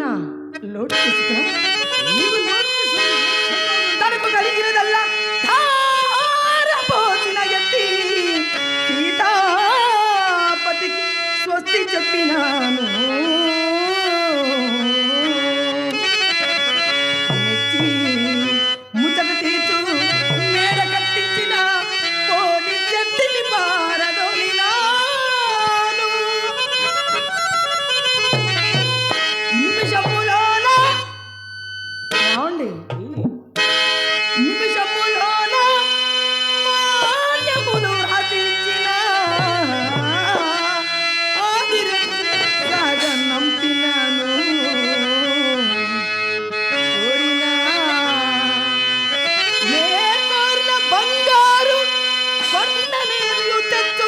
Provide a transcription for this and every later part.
ఏమైనా లోటు తీసుకురా తనకు కలిగినదల్లా ధారపోసిన ఎత్తి సీతాపతికి స్వస్తి చెప్పినాను. me dolió tanto.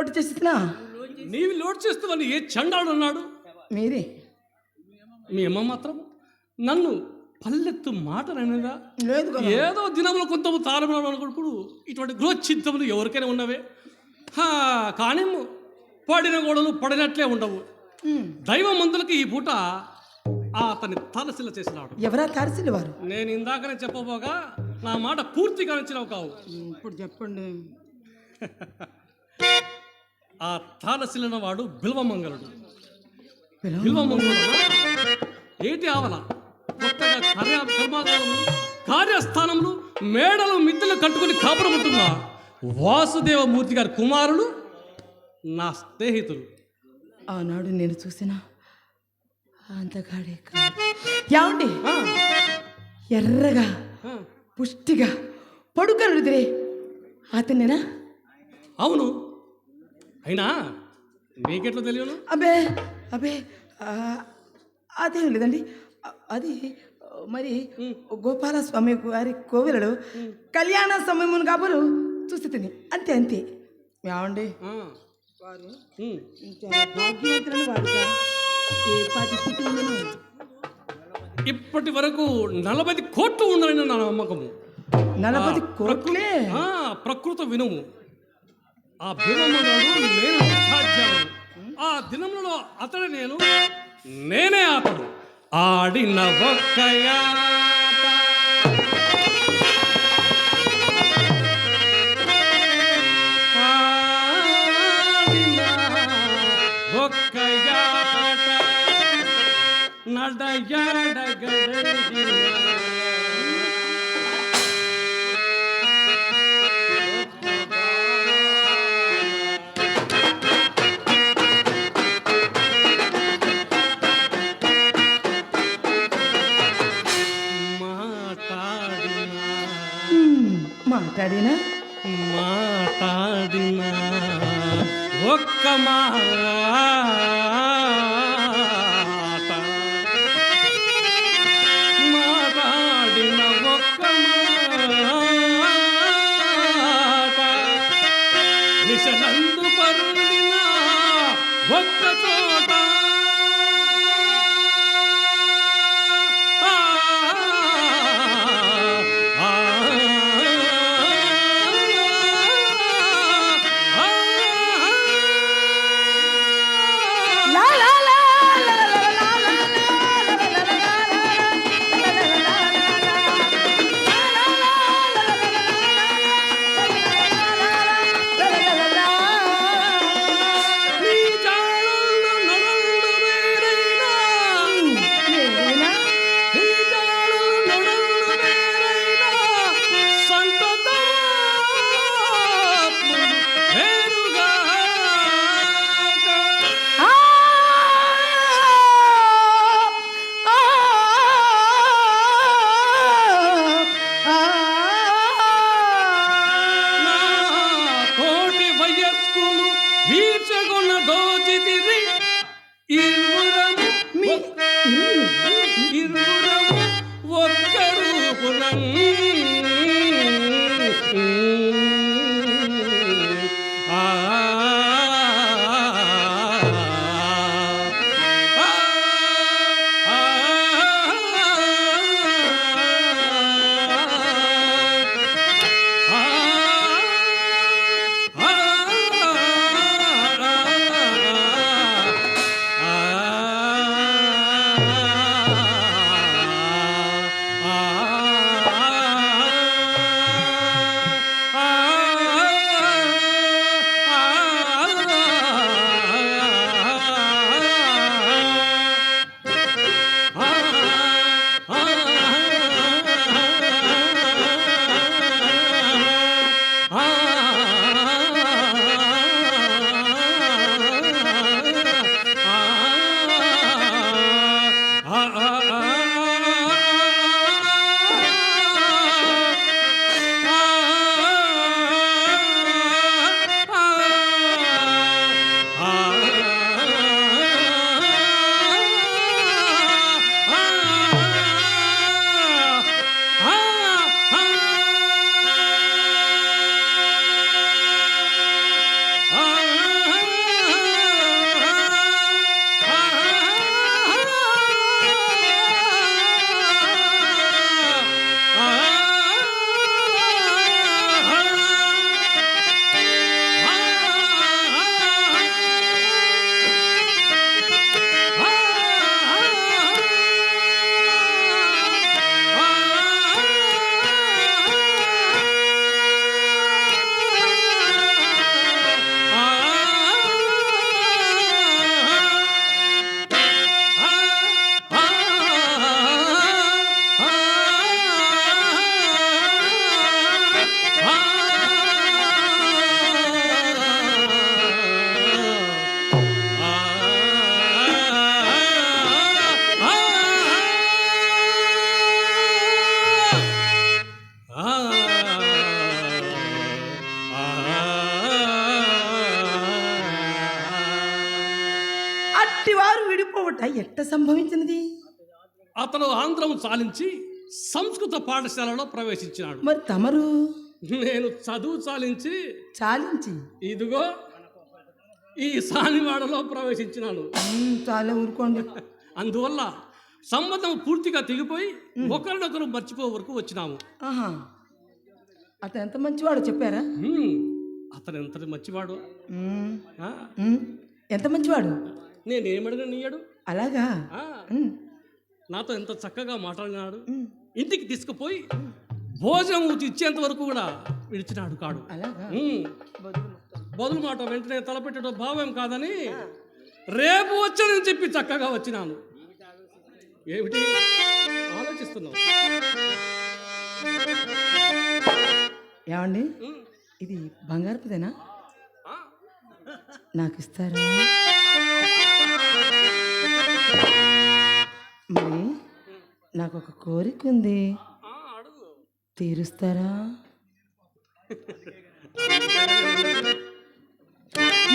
లోటు చేసినా నీవు లోడ్ చేస్తావని ఏ చండాడు అన్నాడు? మీరే. మీ అమ్మ మాత్రం నన్ను పల్లెత్తు మాటలనేదా లేదు ఏదో దినంలో కొంత తాళం అనుకున్నప్పుడు ఇటువంటి గృహచిత్తములు ఎవరికైనా ఉన్నవే? హా, కానీ పడిన గోడలు పడినట్లే ఉండవు. దైవ మందులకి ఈ పూట ఆ అతన్ని తలసిల చేసినాడు ఎవరా తారసిలి వారు? నేను ఇందాకనే చెప్పబోగా నా మాట పూర్తిగా నచ్చినవు కావు. ఇప్పుడు చెప్పండి. ఆ తాళసిలిన వాడు బిల్వమంగళుడు బిల్వమంగళుడు ఏంటి ఆవల? కొత్తగా కార్య కర్మాగారములు కార్యస్థానములు మేడలు మిద్దెలు కట్టుకుని కాపురం ఉంటున్నా వాసుదేవమూర్తి గారి కుమారులు నా స్నేహితులు. ఆనాడు నేను చూసిన అంతగాడే ఆ, ఎర్రగా పుష్టిగా పడుకనుడిదిరే అతనేనా? అవును. అయినా నీకెట్లా తెలియను? అబే అబే ఆ, అదేం లేదండి. అది మరి గోపాలస్వామి వారి కోవిలలో కళ్యాణ సమయమును కాబోలు చూసి తిని. అంతే అంతే. ఏమండి? ఆ, వారు ఉమ్. చాలా భాగ్యవంతులని వారు సార్. ఏ పాటి స్థితి ఉందనో ఇప్పటి వరకు నలభై కోట్లు ఉన్నారని నా నమ్మకము. నలభై కోట్లే? ఆ, ప్రకృత వినుము. ఆ దినములను నేను సాధ్యము ఆ దినములలో అతడు నేను నేనే అతడు. ఆడిన ఒక్కయాట ఆడిన ఒక్కయాట నడయాడగడగిన ಮಾತಾಡಿನ ಮಾತಾಡಿನ ಒಕ್ಕ ಮಾ লা লা చాలించి సంస్కృత పాఠశాలలో ప్రవేశించినాడు. మరి తమరు? నేను చదువు చాలించి చాలించి ఇదిగో ఈ సానివాడలో ప్రవేశించినాను. చాలా ఊరుకోండి. అందువల్ల సంబంధం పూర్తిగా తెగిపోయి ఒకరినొకరు మర్చిపో వరకు వచ్చినాము. ఆహా. అతను ఎంత మంచివాడో చెప్పారా? అతను ఎంత మంచివాడు? ఆ, ఎంత మంచివాడు? నేనేమడిగా నీయడు అలాగా? ఆ, నాతో ఎంత చక్కగా మాట్లాడినాడు. ఇంటికి తీసుకుపోయి భోజనం ఇచ్చేంత వరకు కూడా విడిచినాడు కాడు. బదులు మాట వెంటనే తలపెట్టడం భావం కాదని రేపు వచ్చానని చెప్పి చక్కగా వచ్చినాను. ఏమిటి? ఆలోచిస్తున్నావు. ఏమండి? ఇది బంగారపుదేనా నాకు ఇస్తారా? మరి నాకు ఒక కోరిక ఉంది తీరుస్తారా?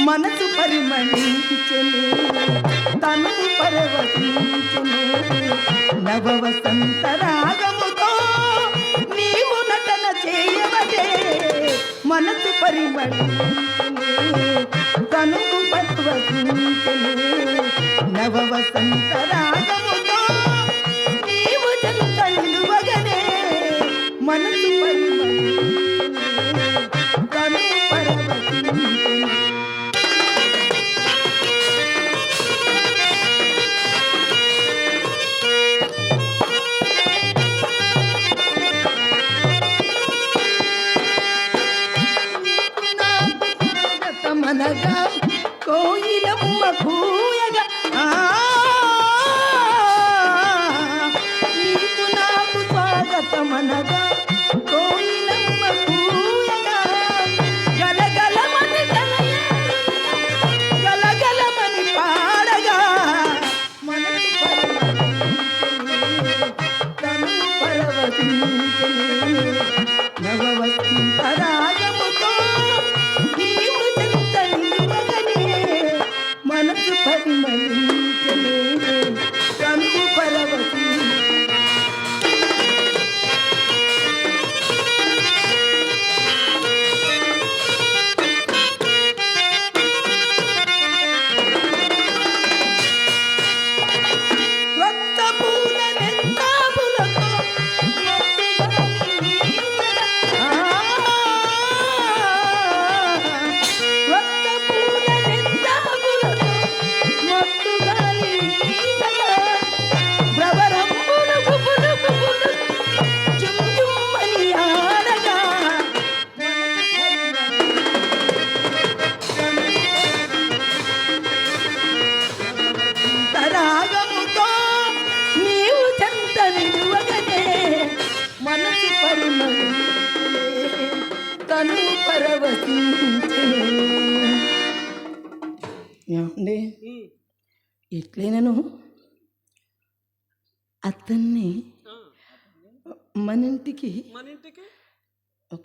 మనసు పరిమళించెను తను పరవశించెను నవ వసంత రాగముతో నీవు నటన చేయవదే మనసు పరిమళించెను తను పరవశించెను నవ వసంత రాగముతో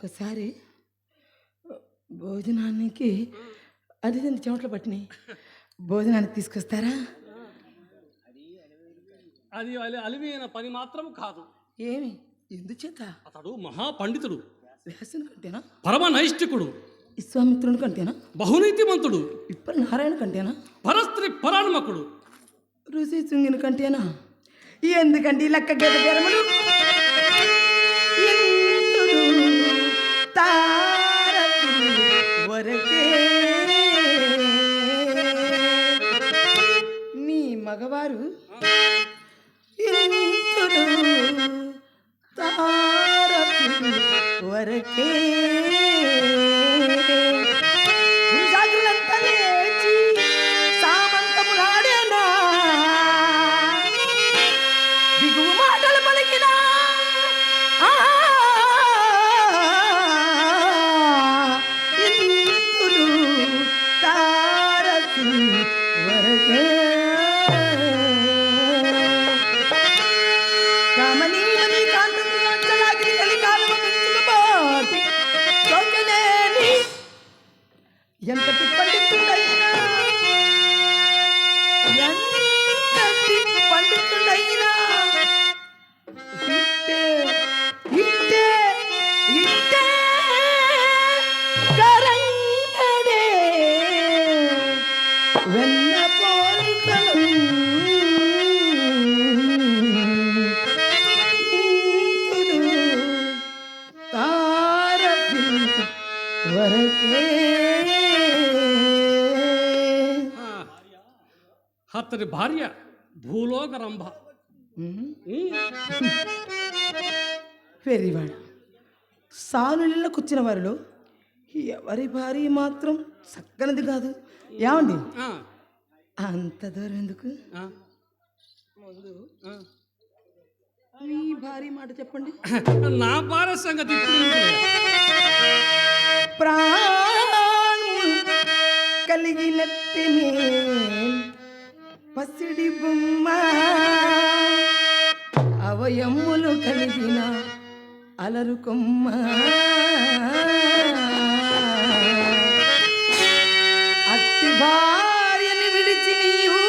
ఒకసారి భోజనానికి అది చెమటలు పట్టినాయి. భోజనానికి తీసుకొస్తారా? అది అలి- అలివైన పని మాత్రం కాదు. ఏమి? ఎందుచేత? అతడు మహాపండితుడు. వ్యాసుని కంటేనా? పరమ నైష్టికుడు విశ్వామిత్రుని కంటేనా? బహునీతిమంతుడు. ఇప్పటి నారాయణ కంటేనా? పరస్త్రీ పరాణమకుడు. ఋషి శృంగిని కంటేనా? ఎందుకంటే ఈ లెక్క గద కొరకే నీ మగవారు ఇంద్రుడు వరకే. ಎಂತ ಟಿಪ್ಪಣಿ అతని భార్య భూలోక రంభ. వెర్రివాడు సాలుళ్ళకు వచ్చిన వారిలో ఎవరి భార్య మాత్రం చక్కనిది కాదు. ఏమండి? అంత దూరం ఎందుకు. మీ భార్య మాట చెప్పండి. నా భార్య సంగతి? ప్రాణము కలిగినట్టి పసిడి బొమ్మ. అవయమ్ములు కలిగిన అలరు కొమ్మ. అట్టి భార్యని విడిచి నీవు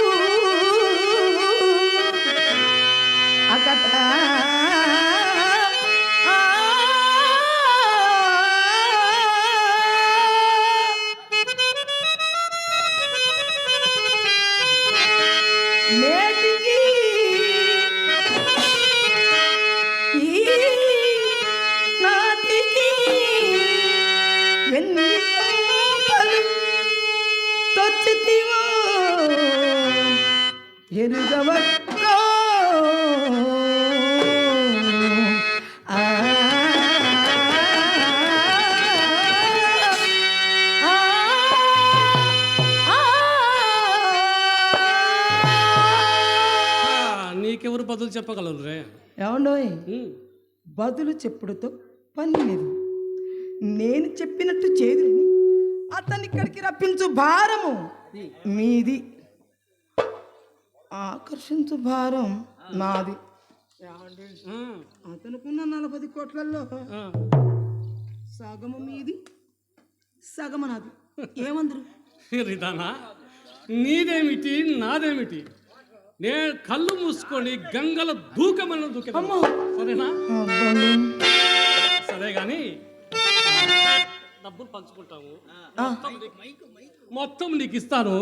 నీకెవరు బదులు చెప్పగలరు రే? ఏమండోయ్. బదులు చెప్పుడుతో పని లేదు. నేను చెప్పినట్టు చేదు అతని ఇక్కడికి రప్పించు భారము. మీది ఆకర్షించు భారం నాది. అతనుకున్న నలభై కోట్లలో. సగము మీది సగము నాది. ఏమందరు? రిదానా? నీదేమిటి నాదేమిటి? నేను కళ్ళు మూసుకొని గంగల దూకమని దూకే అమ్మో! సరేనా. సరే కానీ డబ్బులు పంచుకుంటాము. మొత్తం నీకు ఇస్తాను.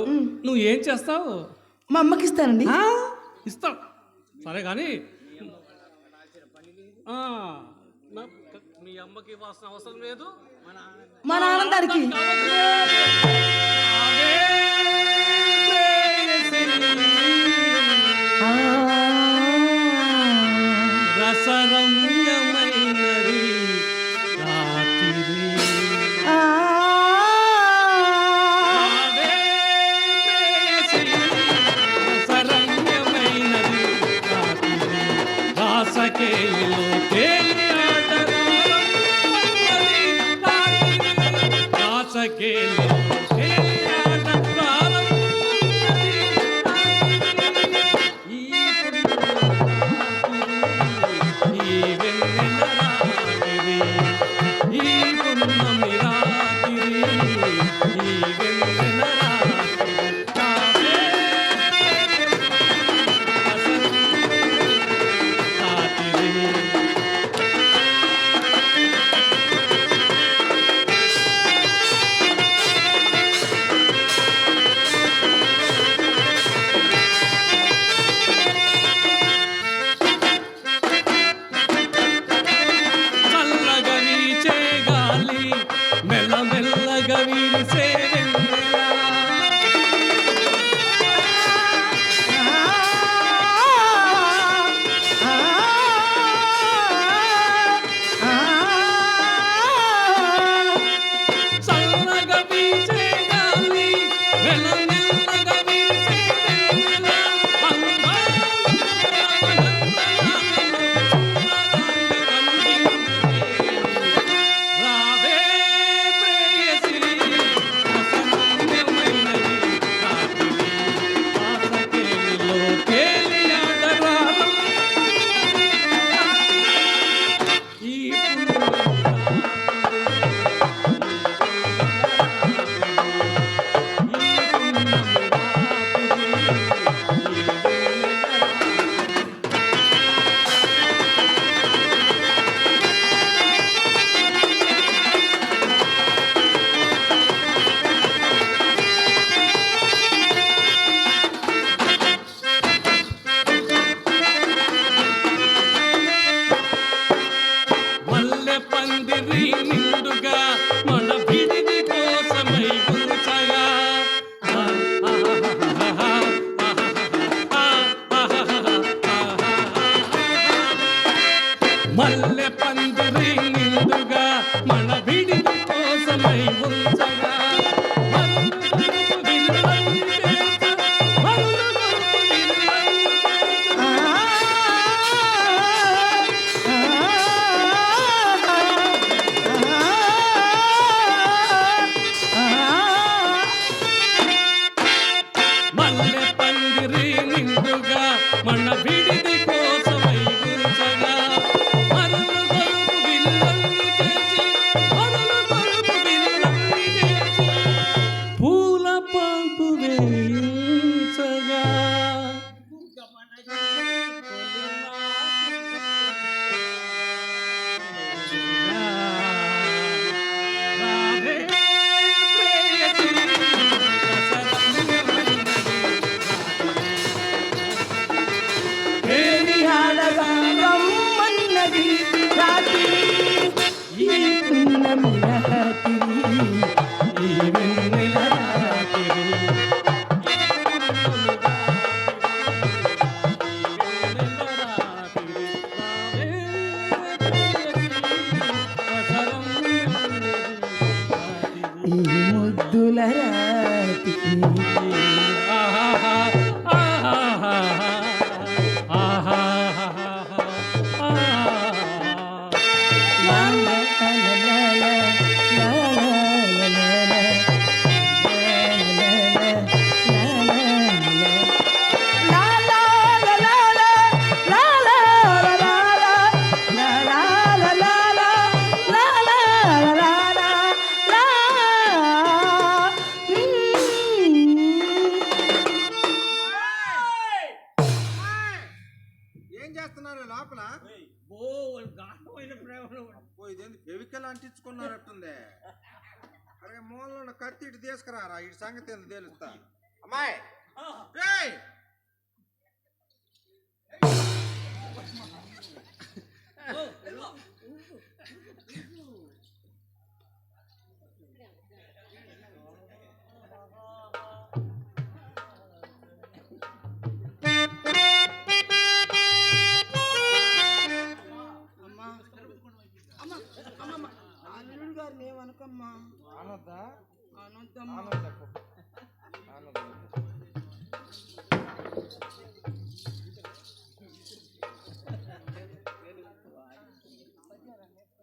నువ్వు ఏం చేస్తావు? మా అమ్మకి ఇస్తానండి. ఆ, ఇస్తావు సరే కానీ ఆ, నా- మీ అమ్మకి ఇవ్వాల్సిన అవసరం లేదు. మా నాన్నగారికి అదే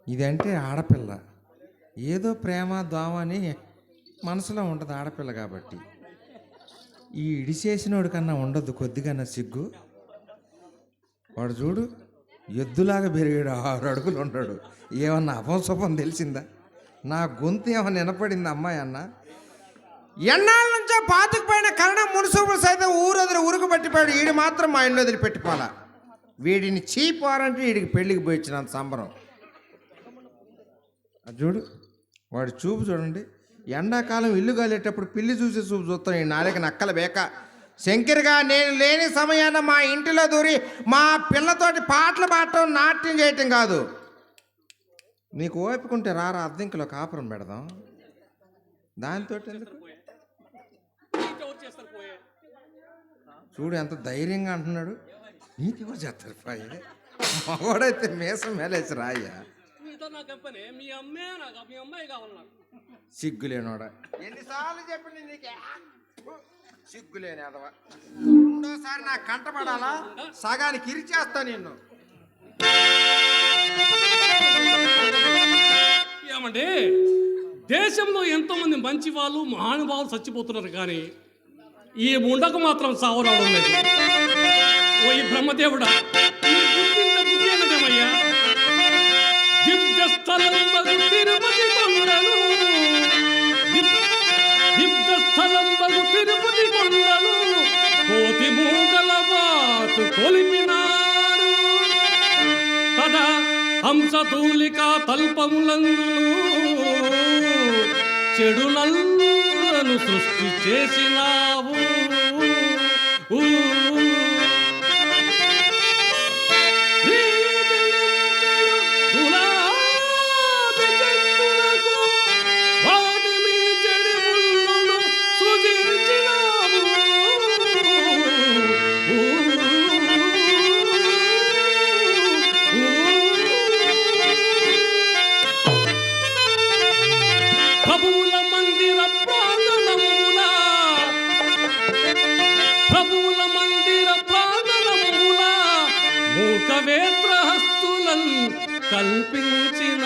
ఇదంటే ఆడపిల్ల. ఏదో ప్రేమ దోమ అని మనసులో ఉంటుంది ఆడపిల్ల కాబట్టి. ఈ ఇడిచేసినోడి కన్నా ఉండదు కొద్దిగా సిగ్గు. వాడు చూడు ఎద్దులాగా పెరిగాడు ఆరు అడుగులు ఉన్నాడు. ఏమన్నా అపంశపం తెలిసిందా? నా గొంతు ఏమన్నా వినపడింది అమ్మాయి అన్న? ఎన్నాళ్ళ నుంచో పాతుకుపోయిన కరణం మునుసూపులు సైతం ఊరొదిలి ఉరుకు పట్టిపోయాడు. వీడు మాత్రం మా ఇంట్లో వదిలి పెట్టిపోలా వీడిని చీపారంటే వీడికి పెళ్ళికి పోయించినంత సంబరం. అది చూడు వాడి చూపు చూడండి. ఎండాకాలం ఇల్లు కాలేటప్పుడు పిల్లి చూసే చూపు చూస్తాం ఈ నాలుగు నక్కల బేక. శంకర్గా నేను లేని సమయాన మా ఇంటిలో దూరి మా పిల్లతోటి పాటలు పాడటం నాట్యం చేయటం కాదు. నీకు ఓపుకుంటే రారా అద్దెంకిలో కాపురం పెడదాం. దానితో చూడు ఎంత ధైర్యంగా అంటున్నాడు. నీకెవరు చేస్తారు పాయ? మగోడైతే మీసం మేలేసి రాయ్యా. మీతో నాకు చెప్పనే మీ అమ్మే నాకు మీ అమ్మాయి కావాలి నాకు. సిగ్గులేనోడా. ఎన్నిసార్లు చెప్పండి నీకే? సిగ్గులేని అదవా. రెండోసారి నాకు కంటపడాలా సగానికి ఇరిచేస్తా నిన్ను. ఏమంటే దేశంలో ఎంతో మంది మంచి వాళ్ళు మహానుభావులు చచ్చిపోతున్నారు కానీ ఈ ముండకు మాత్రం సావరావడం లేదు ఓ ఈ బ్రహ్మదేవుడా బుద్ధి అన్నదేమయ్యా దివ్య స్థలం బగు తిరుపతి కొండలు. దివ్- తిరుపతి కొండలు. కోతి మూగల బాతు కొలిపినారు తదా హంసతూలిక తల్పములందును చెడులను సృష్టి చేసినావు ప్రభువుల మందిర ప్రాంగణమున. ప్రభువుల మందిర ప్రాంగణమున మూకవేత్రహస్తులను కల్పించిన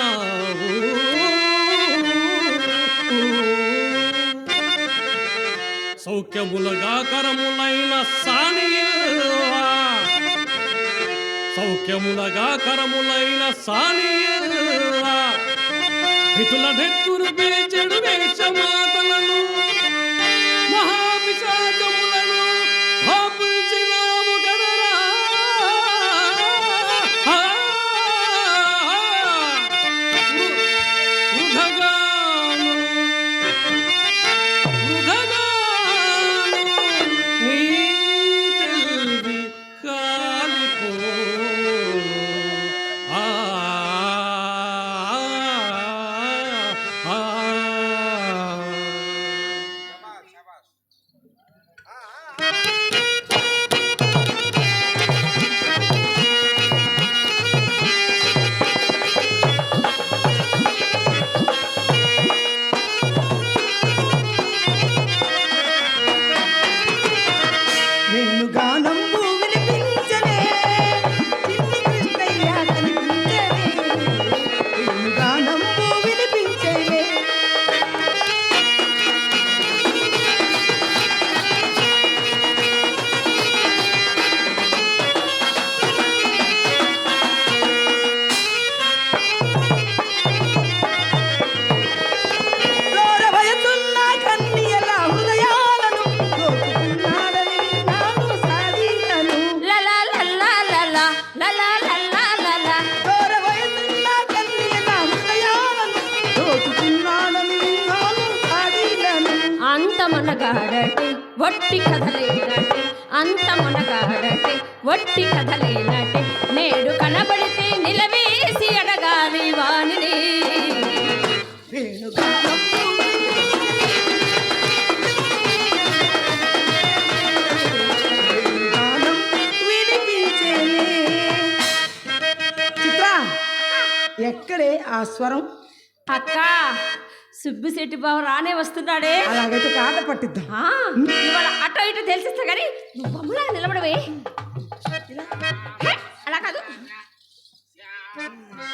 సౌఖ్యములుగా కరములైన సానియల్వా. సౌఖ్యములగా కరములైన ఇటుల నెత్తురు పేచెడు వేషమాతలను వట్టి కథలేనటే అంత మనగాడటే వట్టి కథలేనటే నేడు కనబడితే నిలవేసి అడగాలి వాణిని చిత్ర ఎక్కడే ఆ స్వరం? అక్క. సుబ్బిశెట్టి బావ రానే వస్తున్నాడే. అలాగైతే కాట పట్టిద్దాం. ఇవాళ అటు తెలిసిస్తా కానీ నువ్వు బొమ్మలా నిలబడవే. అలా కాదు.